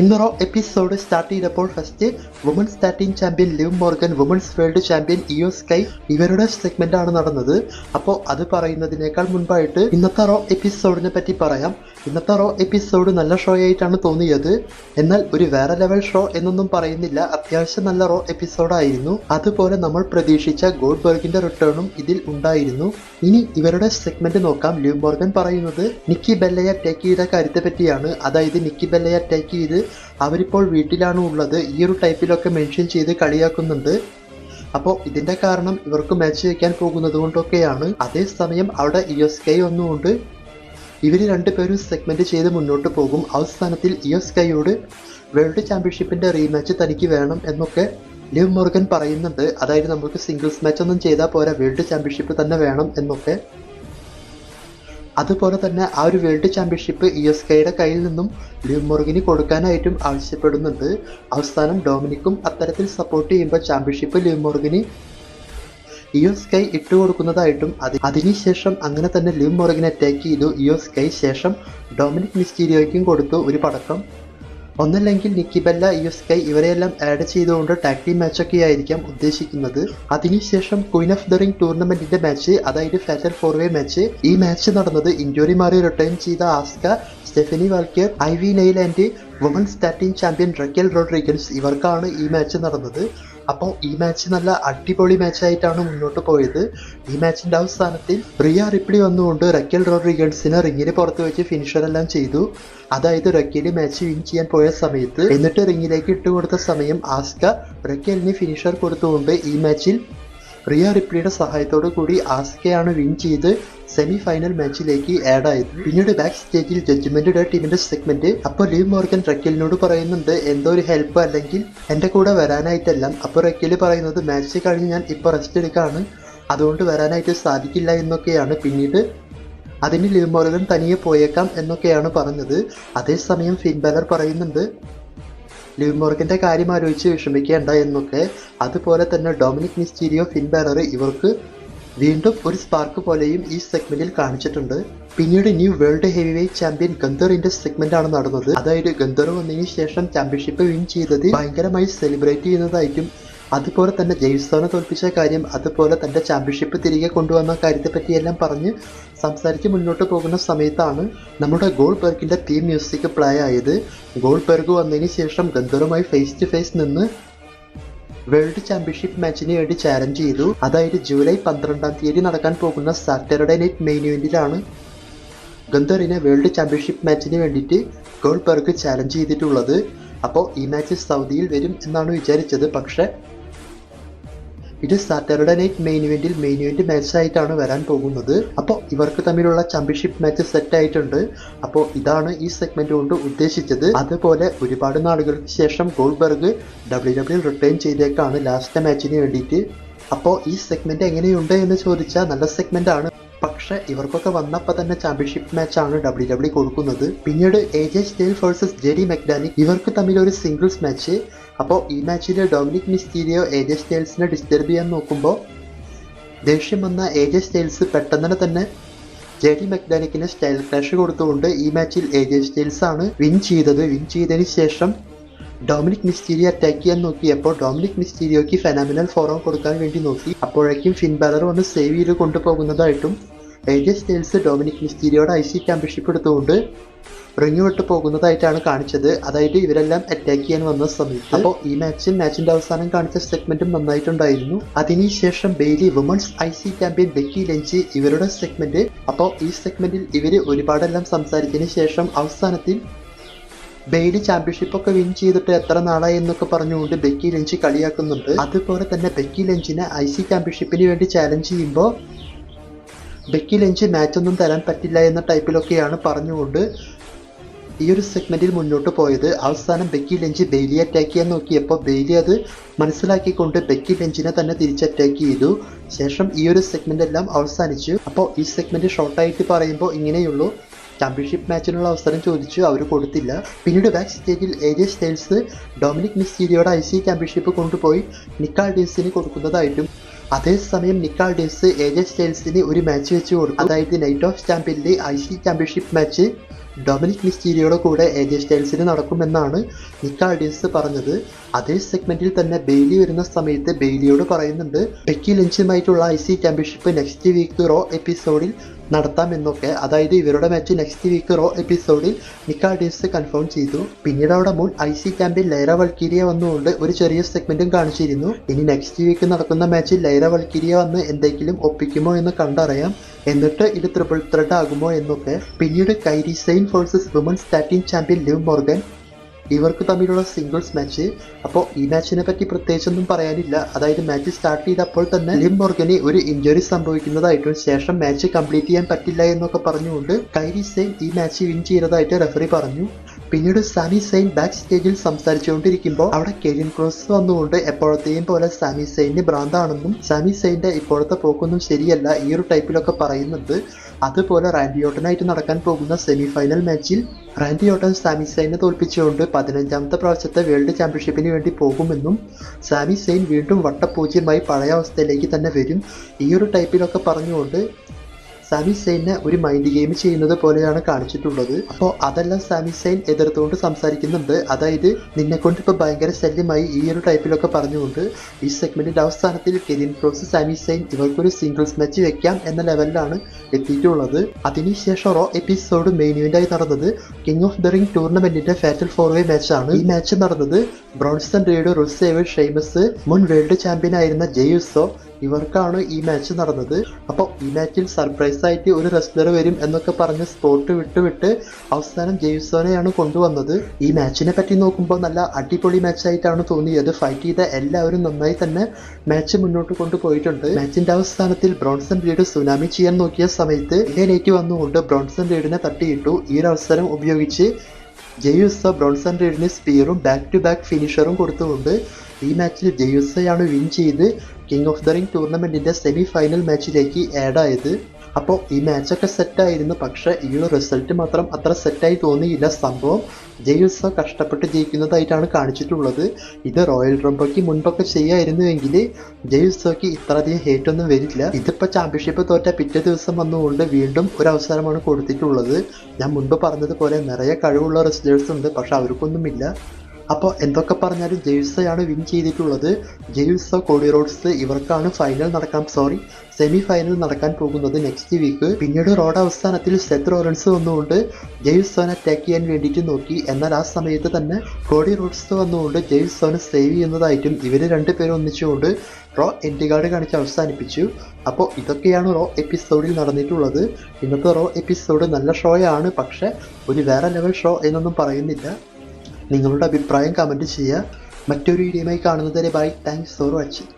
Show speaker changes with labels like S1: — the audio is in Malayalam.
S1: ഇന്ന് റോ എപ്പിസോഡ് സ്റ്റാർട്ട് ചെയ്തപ്പോൾ first women's tatting champion Liv Morgan women's world champion Iyo Sky ഇവരുടെ സെഗ്മെന്റ് ആണ് നടന്നത്. അപ്പോൾ അത് പറയുന്നതിനേക്കാൾ മുൻപായിട്ട് ഇന്നത്തെ റോ എപ്പിസോഡിനെ പറ്റി പറയാം. ഇന്നത്തെ റോ എപ്പിസോഡ് നല്ല ഷോ ആയിട്ടാണ് തോന്നിയത്. എന്നാൽ ഒരു വേറെ ലെവൽ ഷോ എന്നൊന്നും പറയുന്നില്ല. അത്യാവശ്യം നല്ല റോ എപ്പിസോഡായിരുന്നു അതുപോലെ നമ്മൾ പ്രതീക്ഷിച്ച ഗോഡ് ബർഗിന്റെ റിട്ടേണും ഇതിൽ ഉണ്ടായിരുന്നു. ഇനി ഇവരുടെ സെഗ്മെന്റ് നോക്കാം. ലിവ് മോർഗൻ പറയുന്നത് നിക്കി ബെല്ലയ ടേക്ക് ചെയ്ത കാര്യത്തെ പറ്റിയാണ്. അതായത് നിക്കി ബെല്ലയ ടേക്ക് ചെയ്ത് അവരിപ്പോൾ വീട്ടിലാണ് ഉള്ളത്. ഈ ഒരു ടൈപ്പിലൊക്കെ മെൻഷൻ ചെയ്ത് കളിയാക്കുന്നുണ്ട്. അപ്പോൾ ഇതിന്റെ കാരണം ഇവർക്ക് മാച്ച് വയ്ക്കാൻ പോകുന്നത് കൊണ്ടൊക്കെയാണ്. അതേസമയം അവിടെ ഇയോസ്കൈ ഒന്നുമുണ്ട് ഇവർ രണ്ടുപേരും സെഗ്മെന്റ് ചെയ്ത് മുന്നോട്ട് പോകും. അവസാനത്തിൽ ഇയോസ്കൈയോട് വേൾഡ് ചാമ്പ്യൻഷിപ്പിന്റെ റീമാച്ച് തനിക്ക് വേണം എന്നൊക്കെ ലിവ് മോർഗൻ പറയുന്നുണ്ട്. അതായത് നമുക്ക് സിംഗിൾസ് മാച്ച് ഒന്നും ചെയ്താൽ പോരാ വേൾഡ് ചാമ്പ്യൻഷിപ്പ് തന്നെ വേണം എന്നൊക്കെ. അതുപോലെ തന്നെ ആ ഒരു വേൾഡ് ചാമ്പ്യൻഷിപ്പ് ഇ എസ് കെയുടെ കയ്യിൽ നിന്നും ലിവ് മോർഗിന് കൊടുക്കാനായിട്ടും ആവശ്യപ്പെടുന്നുണ്ട്. അവസാനം ഡോമിനിക്കും അത്തരത്തിൽ സപ്പോർട്ട് ചെയ്യുമ്പോൾ ചാമ്പ്യൻഷിപ്പ് ലിവ് മോർഗിന് ഇയോ സ്കൈ ഇട്ടുകൊടുക്കുന്നതായിട്ടും അതി അതിനുശേഷം അങ്ങനെ തന്നെ ലിം മോർഗിനെ അറ്റാക്ക് ചെയ്തു. ഇയോസ്കൈ ശേഷം ഡൊമിനിക് മിസ്റ്റീരിയോയ്ക്കും കൊടുത്തു ഒരു പടക്കം. ഒന്നല്ലെങ്കിൽ നിക്കിബെല്ല യുസ്കൈ സ്കൈ ഇവരെയെല്ലാം ആഡ് ചെയ്തുകൊണ്ട് ടാക് ടീം മാച്ചൊക്കെ ആയിരിക്കാം ഉദ്ദേശിക്കുന്നത്. അതിനുശേഷം ക്വീൻ ഓഫ് ദ റിംഗ് ടൂർണമെന്റിന്റെ മാച്ച് അതായത് ഫാറ്റൽ ഫോർവേ മാച്ച് ഈ മാച്ച് നടന്നത് ഇഞ്ചുറി മാറി റിട്ടേൺ ചെയ്ത Asuka Stephanie Valkyria Ivy Nile and women's starting champion Raquel Rodriguez. ഇവർക്കാണ് ഈ മാച്ച് നടന്നത്. അപ്പോൾ ഈ മാച്ച് നല്ല അടിപൊളി മാച്ചായിട്ടാണ് മുന്നോട്ട് പോയത്. ഈ മാച്ചിന്റെ അവസാനത്തിൽ റിയ റിപ്ലി വന്നുകൊണ്ട് റക്കൽ റോഡ്രിഗൻസിനെ റിങ്ങിന് പുറത്ത് വെച്ച് ഫിനിഷറെല്ലാം ചെയ്തു. അതായത് റക്കൽ മാച്ച് വിൻ ചെയ്യാൻ പോയ സമയത്ത് എന്നിട്ട് റിങ്ങിലേക്ക് ഇട്ടുകൊടുത്ത സമയം ആസ്ക റക്കലിന് ഫിനിഷർ കൊടുത്തുകൊണ്ട് ഈ മാച്ചിൽ റിയ റിപ്ലിയുടെ സഹായത്തോടു കൂടി ആസ്കയാണ് വിൻ ചെയ്ത് സെമി ഫൈനൽ മാച്ചിലേക്ക് ആഡ് ആയത്. പിന്നീട് ബാക്ക് സ്റ്റേജിൽ ജഡ്ജ്മെന്റ് ഡേ ടീമിന്റെ സെഗ്മെന്റ് അപ്പോൾ ലീവ് മോർഗൻ റക്കിലിനോട് പറയുന്നുണ്ട് എന്തോ ഒരു ഹെൽപ്പ് അല്ലെങ്കിൽ എന്റെ കൂടെ വരാനായിട്ടെല്ലാം. അപ്പോൾ റക്കിൽ പറയുന്നത് മാച്ച് കഴിഞ്ഞ് ഞാൻ ഇപ്പൊ റെസ്റ്റ് എടുക്കാണ്. അതുകൊണ്ട് വരാനായിട്ട് സാധിക്കില്ല എന്നൊക്കെയാണ്. പിന്നീട് അതിന് ലീവ് മോർഗൻ തനിയെ പോയേക്കാം എന്നൊക്കെയാണ് പറഞ്ഞത്. അതേസമയം ഫിൻ ബലർ പറയുന്നുണ്ട് ലിവ് മോർഗന്റെ കാര്യം ആലോചിച്ച് വിഷമിക്കേണ്ട എന്നൊക്കെ. അതുപോലെ തന്നെ ഡൊമിനിക് മിസ്റ്റീരിയോ ഫിൻ ബാലർ ഇവർക്ക് വീണ്ടും ഒരു സ്പാർക്ക് പോലെയും ഈ സെഗ്മെന്റിൽ കാണിച്ചിട്ടുണ്ട്. പിന്നീട് new world heavyweight champion ഗന്ധറിന്റെ സെഗ്മെന്റ് ആണ് നടന്നത്. അതായത് ഗന്ധർ വന്നതിന് ശേഷം ചാമ്പ്യൻഷിപ്പ് വിൻ ചെയ്തത് ഭയങ്കരമായി സെലിബ്രേറ്റ് ചെയ്യുന്നതായിരിക്കും. അതുപോലെ തന്നെ ജെയ്സോനെ തോൽപ്പിച്ച കാര്യം അതുപോലെ തന്റെ ചാമ്പ്യൻഷിപ്പ് തിരികെ കൊണ്ടുവന്ന കാര്യത്തെ പറ്റിയെല്ലാം പറഞ്ഞ് സംസാരിച്ച് മുന്നോട്ട് പോകുന്ന സമയത്താണ് നമ്മുടെ ഗോൾ ബെർഗിന്റെ തീം മ്യൂസിക് പ്ലേ ആയത്. ഗോൾ ബെർഗ് വന്നതിന് ശേഷം ഗന്ധറുമായി ഫേസ് ടു ഫേസ് നിന്ന് വേൾഡ് ചാമ്പ്യൻഷിപ്പ് മാച്ചിന് വേണ്ടി ചാലഞ്ച് ചെയ്തു. അതായത് ജൂലൈ പന്ത്രണ്ടാം തീയതി നടക്കാൻ പോകുന്ന സാറ്റർഡേ നൈറ്റ് മെയിൻ ഇവന്റിലാണ് ഗന്ധറിനെ വേൾഡ് ചാമ്പ്യൻഷിപ്പ് മാച്ചിന് വേണ്ടിയിട്ട് ഗോൾ പെർക്ക് ചാലഞ്ച് ചെയ്തിട്ടുള്ളത്. അപ്പോൾ ഈ മാച്ച് സൗദിയിൽ വരും എന്നാണ് വിചാരിച്ചത്. പക്ഷേ ഇത് സാറ്റർഡേ നൈറ്റ് മെയിൻ ഇവന്റിൽ മെയിൻ ഇവന്റ് മാച്ച് ആയിട്ടാണ് വരാൻ പോകുന്നത്. അപ്പോൾ ഇവർക്ക് തമ്മിലുള്ള ചാമ്പ്യൻഷിപ്പ് മാച്ച് സെറ്റ് ആയിട്ടുണ്ട്. അപ്പോൾ ഇതാണ് ഈ സെഗ്മെന്റ് കൊണ്ട് ഉദ്ദേശിച്ചത്. അതുപോലെ ഒരുപാട് നാളുകൾക്ക് ശേഷം ഗോൾബർഗ് ഡബ്ല്യു ഡബ്ല്യു റിട്ടേൺ ചെയ്തേക്കാണ് ലാസ്റ്റ് മാച്ചിന് വേണ്ടിയിട്ട്. അപ്പോൾ ഈ സെഗ്മെന്റ് എങ്ങനെയുണ്ട് എന്ന് ചോദിച്ചാൽ നല്ല സെഗ്മെന്റ് ആണ്. പക്ഷെ ഇവർക്കൊക്കെ വന്നപ്പോൾ തന്നെ ചാമ്പ്യൻഷിപ്പ് മാച്ചാണ് ഡബ്ല്യു ഡബ്ല്യു കൊടുക്കുന്നത്. പിന്നീട് A J Styles versus JD McDonagh ഇവർക്ക് തമ്മിൽ ഒരു സിംഗിൾസ് മാച്ച് അപ്പോൾ ഈ മാച്ചിൽ ഡൊമിനിക് മിസ്റ്റീരിയോ എ ജെ സ്റ്റേൽസിനെ ഡിസ്റ്റർബ് ചെയ്യാൻ നോക്കുമ്പോൾ ദേഷ്യം വന്ന എ ജെ സ്റ്റേൽസ് പെട്ടെന്ന് തന്നെ ജെ ഡി മെക്ഡാനിക്കിന് സ്റ്റൈൽ ക്രാഷ് കൊടുത്തുകൊണ്ട് ഈ മാച്ചിൽ എ ജെ ആണ് വിൻ ചെയ്തത്. വിൻ ചെയ്തതിന് ശേഷം ഡൊമിനിക് മിസ്റ്റീരിയോ അറ്റാക്ക് ചെയ്യാൻ നോക്കിയപ്പോൾ ഡൊമിനിക് മിസ്റ്റീരിയോക്ക് ഫെനാമിനൽ ഫോറം കൊടുക്കാൻ വേണ്ടി നോക്കി. അപ്പോഴേക്കും ഫിൻ ബാലർ വന്ന് സേവ് ചെയ്ത് കൊണ്ടുപോകുന്നതായിട്ടും എ ജെ സ്റ്റേൽസ് ഡൊമിനിക് മിസ്റ്റീരിയോട് ഐ സി ചാമ്പ്യൻഷിപ്പ് എടുത്തുകൊണ്ട് റിങ് വിട്ട് പോകുന്നതായിട്ടാണ് കാണിച്ചത്. അതായത് ഇവരെല്ലാം അറ്റാക്ക് ചെയ്യാൻ വന്ന സമയത്ത് അപ്പോൾ ഈ മാച്ചിൽ മാച്ചിന്റെ അവസാനം കാണിച്ച സെഗ്മെന്റും നന്നായിട്ടുണ്ടായിരുന്നു. അതിനുശേഷം Bayley women's I C champion Becky Lynch ഇവരുടെ സെഗ്മെന്റ് അപ്പോൾ ഈ സെഗ്മെന്റിൽ ഇവർ ഒരുപാടെല്ലാം സംസാരിച്ചതിന് ശേഷം അവസാനത്തിൽ ബെയിലി ചാമ്പ്യൻഷിപ്പൊക്കെ വിൻ ചെയ്തിട്ട് എത്ര നാളായി എന്നൊക്കെ പറഞ്ഞുകൊണ്ട് ബെക്കി ലഞ്ച് കളിയാക്കുന്നുണ്ട്. അതുപോലെ തന്നെ ബെക്കി ലഞ്ചിനെ ഐ സി ചാമ്പ്യൻഷിപ്പിന് വേണ്ടി ചാലഞ്ച് ചെയ്യുമ്പോൾ ബെക്കി ലഞ്ച് മാച്ച് ഒന്നും തരാൻ പറ്റില്ല എന്ന ടൈപ്പിലൊക്കെയാണ് പറഞ്ഞുകൊണ്ട് ഈ ഒരു സെഗ്മെന്റിൽ മുന്നോട്ട് പോയത്. അവസാനം ബെക്കി ലഞ്ച് ബെയിലി അറ്റാക്ക് ചെയ്യാൻ നോക്കിയപ്പോൾ ബെയിലി അത് മനസ്സിലാക്കിക്കൊണ്ട് ബെക്കി ലഞ്ചിനെ തന്നെ തിരിച്ച് അറ്റാക്ക് ചെയ്തു. ശേഷം ഈ ഒരു സെഗ്മെന്റ് എല്ലാം അവസാനിച്ചു. അപ്പോൾ ഈ സെഗ്മെന്റ് ഷോർട്ടായിട്ട് പറയുമ്പോൾ ഇങ്ങനെയുള്ളൂ. ചാമ്പ്യൻഷിപ്പ് മാച്ചിനുള്ള അവസരം ചോദിച്ചു അവർ കൊടുത്തില്ല. പിന്നീട് ബാക്ക് സ്റ്റേജിൽ ജെ സ്റ്റൈൽസ് ഡൊമിനിക് മിസ്റ്റീരിയോയുടെ ഐ സി ചാമ്പ്യൻഷിപ്പ് കൊണ്ടുപോയി. നിക്കാൾ ഡീസിന് കൊടുക്കുന്നതായിട്ടും അതേസമയം നിക്കാൾ ഡേസ് എ ജെ സ്റ്റൈൽസിന് ഒരു മാച്ച് വെച്ച് കൊടുത്തു. അതായത് night of ചാമ്പ്യനിലെ I C championship match Dominik മിസ്റ്റീരിയോയുടെ കൂടെ ഏജ് സ്റ്റൈൽസിന് നടക്കുമെന്നാണ് നിക്കാൾ ഡേസ് പറഞ്ഞത്. അതേ സെഗ്മെന്റിൽ തന്നെ ബെയിലി വരുന്ന സമയത്ത് ബെയിലിയോട് പറയുന്നുണ്ട് Becky ലഞ്ചുമായിട്ടുള്ള I C championship next week Raw എപ്പിസോഡിൽ നടത്താമെന്നൊക്കെ. അതായത് ഇവരുടെ മാച്ച് നെക്സ്റ്റ് വീക്ക് റോ എപ്പിസോഡിൽ നിക്കാ കൺഫേം ചെയ്തു. പിന്നീട് അവിടെ മുൻ ഐ സി ക്യാമ്പിൽ ലൈറ വൾക്കിരിയ വന്നുകൊണ്ട് ഒരു ചെറിയ സെഗ്മെന്റും കാണിച്ചിരുന്നു. ഇനി നെക്സ്റ്റ് വീക്ക് നടക്കുന്ന മാച്ചിൽ ലൈറ വൾക്കിരിയ വന്ന് എന്തെങ്കിലും ഒപ്പിക്കുമോ എന്ന് കണ്ടറിയാം. എന്നിട്ട് ഇത് ട്രിപ്പിൾ ത്രെഡ് ആകുമോ എന്നൊക്കെ. പിന്നീട് കൈരി സെയിൻ ഫോഴ്സസ് വുമൻസ് ടാറ്റിംഗ് ചാമ്പ്യൻ ലിവ് മോർഗൻ ഇവർക്ക് തമ്മിലുള്ള സിംഗിൾസ് മാച്ച് അപ്പോൾ ഈ മാച്ചിനെ പറ്റി പ്രത്യേകിച്ചൊന്നും പറയാനില്ല. അതായത് മാച്ച് സ്റ്റാർട്ട് ചെയ്തപ്പോൾ തന്നെ ലിം മോർഗന് ഒരു ഇഞ്ചുറി സംഭവിക്കുന്നതായിട്ടും ശേഷം മാച്ച് കംപ്ലീറ്റ് ചെയ്യാൻ പറ്റില്ല എന്നൊക്കെ പറഞ്ഞുകൊണ്ട് കൈരി സെയിൻ ഈ മാച്ച് വിൻ ചെയ്തതായിട്ട് റെഫറി പറഞ്ഞു. പിന്നീട് സാമി സെയിൻ ബാക്ക് സ്റ്റേജിൽ സംസാരിച്ചുകൊണ്ടിരിക്കുമ്പോൾ അവിടെ കെവിൻ ക്രോസ് വന്നുകൊണ്ട് എപ്പോഴത്തെയും പോലെ സാമി സെയിന് ഭ്രാന്താണെന്നും സാമി സെയിന്റെ ഇപ്പോഴത്തെ പോക്കൊന്നും ശരിയല്ല ഈ ഒരു ടൈപ്പിലൊക്കെ പറയുന്നുണ്ട്. അതുപോലെ റാൻഡി ഓട്ടനായിട്ട് നടക്കാൻ പോകുന്ന സെമി ഫൈനൽ മാച്ചിൽ റാൻഡി ഓട്ടൻ സാമി സെയിനെ തോൽപ്പിച്ചുകൊണ്ട് പതിനഞ്ചാമത്തെ പ്രാവശ്യത്തെ വേൾഡ് ചാമ്പ്യൻഷിപ്പിന് വേണ്ടി പോകുമെന്നും സാമി സെയിൻ വീണ്ടും വട്ടപൂജ്യമായി പഴയ അവസ്ഥയിലേക്ക് തന്നെ വരും. ഈ ഒരു ടൈപ്പിലൊക്കെ പറഞ്ഞുകൊണ്ട് സാമി സെയിനെ ഒരു മൈൻഡ് ഗെയിം ചെയ്യുന്നത് പോലെയാണ് കാണിച്ചിട്ടുള്ളത്. അപ്പോൾ അതെല്ലാം സാമി സെയിൻ എതിർത്തുകൊണ്ട് സംസാരിക്കുന്നുണ്ട്. അതായത് നിന്നെ കൊണ്ട് ഇപ്പോൾ ഭയങ്കര ശല്യമായി ഈ ഒരു ടൈപ്പിലൊക്കെ പറഞ്ഞുകൊണ്ട് ഈ സെഗ്മെന്റിന്റെ അവസാനത്തിൽ കെരിൻ ക്രോസ് സാമി സെയിൻ ഇവർക്കൊരു സിംഗിൾസ് മാച്ച് വെക്കാം എന്ന ലെവലിലാണ് എത്തിയിട്ടുള്ളത്. അതിനുശേഷം റോ എപ്പിസോഡ് മെയിൻ ഇവന്റായി നടന്നത് കിങ് ഓഫ് ദ റിംഗ് ടൂർണമെന്റിന്റെ ഫാറ്റൽ ഫോർ വേ മാച്ചാണ് ഈ മാച്ച് നടന്നത് ബ്രോൺസൺ റീഡ് റുസേവ് ഷെയ്മസ് മുൻ വേൾഡ് ചാമ്പ്യൻ ആയിരുന്ന ജെയുസോ ഇവർക്കാണ് ഈ മാച്ച് നടന്നത്. അപ്പോൾ ഈ മാച്ചിൽ സർപ്രൈസ് ആയിട്ട് ഒരു റെസ്ലർ വരും എന്നൊക്കെ പറഞ്ഞ് സ്പോട്ട് വിട്ട് വിട്ട് അവസാനം ജെയ്സോനെയാണ് കൊണ്ടുവന്നത്. ഈ മാച്ചിനെ പറ്റി നോക്കുമ്പോൾ നല്ല അടിപൊളി മാച്ചായിട്ടാണ് തോന്നിയത്. ഫൈറ്റ് ചെയ്ത എല്ലാവരും നന്നായി തന്നെ മാച്ച് മുന്നോട്ട് കൊണ്ടുപോയിട്ടുണ്ട്. മാച്ചിന്റെ അവസാനത്തിൽ ബ്രോൺസൺ റീഡ് സുനാമി ചെയ്യാൻ നോക്കിയ സമയത്ത് ലേറ്റ് വന്നുകൊണ്ട് ബ്രോൺസൺ റീഡിനെ തട്ടിയിട്ടു. ഈ ഒരു അവസരം ഉപയോഗിച്ച് ജെയ്യുസ ബ്രോൺസൺ റീഡിന് സ്പീറും ബാക്ക് ടു ബാക്ക് ഫിനിഷറും കൊടുത്തുകൊണ്ട് ഈ മാച്ചിൽ ജെയുസയാണ് വിൻ ചെയ്ത് കിങ് ഓഫ് ദ റിംഗ് ടൂർണമെന്റിന്റെ സെമി ഫൈനൽ മാച്ചിലേക്ക് ആഡായത് അപ്പോൾ ഈ മാച്ചൊക്കെ സെറ്റായിരുന്നു പക്ഷേ ഈ ഒരു റിസൾട്ട് മാത്രം അത്ര സെറ്റായി തോന്നിയില്ല. സംഭവം ജെയുസോ കഷ്ടപ്പെട്ട് ജയിക്കുന്നതായിട്ടാണ് കാണിച്ചിട്ടുള്ളത്. ഇത് റോയൽ റംബോയ്ക്ക് മുൻപൊക്കെ ചെയ്യായിരുന്നുവെങ്കിൽ ജെയുസോക്ക് ഇത്രയധികം ഹേറ്റ് ഒന്നും വരില്ല. ഇതിപ്പോൾ ചാമ്പ്യൻഷിപ്പ് തോറ്റ പിറ്റേ ദിവസം വന്നുകൊണ്ട് വീണ്ടും ഒരു അവസരമാണ് കൊടുത്തിട്ടുള്ളത്. ഞാൻ മുൻപ് പറഞ്ഞതുപോലെ നിറയെ കഴിവുള്ള റെസ്ലേഴ്സ് ഉണ്ട്. പക്ഷെ അവർക്കൊന്നുമില്ല. അപ്പോൾ എന്തൊക്കെ പറഞ്ഞാലും ജെയ്സയാണ് വിൻ ചെയ്തിട്ടുള്ളത്. ജെയ്സ കോഡി റോഡ്സ് ഇവർക്കാണ് ഫൈനൽ നടക്കാൻ സോറി സെമി ഫൈനൽ നടക്കാൻ പോകുന്നത് നെക്സ്റ്റ് വീക്ക് പിന്നീട് റോഡ് അവസാനത്തിൽ സെത്ത് റോറൻസ് വന്നുകൊണ്ട് ജെയ്സോനെ അറ്റാക്ക് ചെയ്യാൻ വേണ്ടിയിട്ട് നോക്കി. എന്നാൽ ആ സമയത്ത് തന്നെ കോഡി റോഡ്സ് വന്നുകൊണ്ട് ജെയ്സോനെ സേവ് ചെയ്യുന്നതായിട്ടും ഇവർ രണ്ടുപേരും ഒന്നിച്ചുകൊണ്ട് റോ എൻഡ് കാർഡ് കാണിച്ച് അവസാനിപ്പിച്ചു. അപ്പോൾ ഇതൊക്കെയാണ് റോ എപ്പിസോഡിൽ നടന്നിട്ടുള്ളത്. ഇന്നത്തെ റോ എപ്പിസോഡ് നല്ല ഷോയാണ് പക്ഷേ ഒരു വേറെ ലെവൽ ഷോ എന്നൊന്നും പറയുന്നില്ല. നിങ്ങളുടെ അഭിപ്രായം കമന്റ് ചെയ്യുക. മറ്റൊരു വീഡിയോയുമായി കാണുന്നതുവരെ ബൈ താങ്ക്സ് ഫോർ വാച്ചിങ്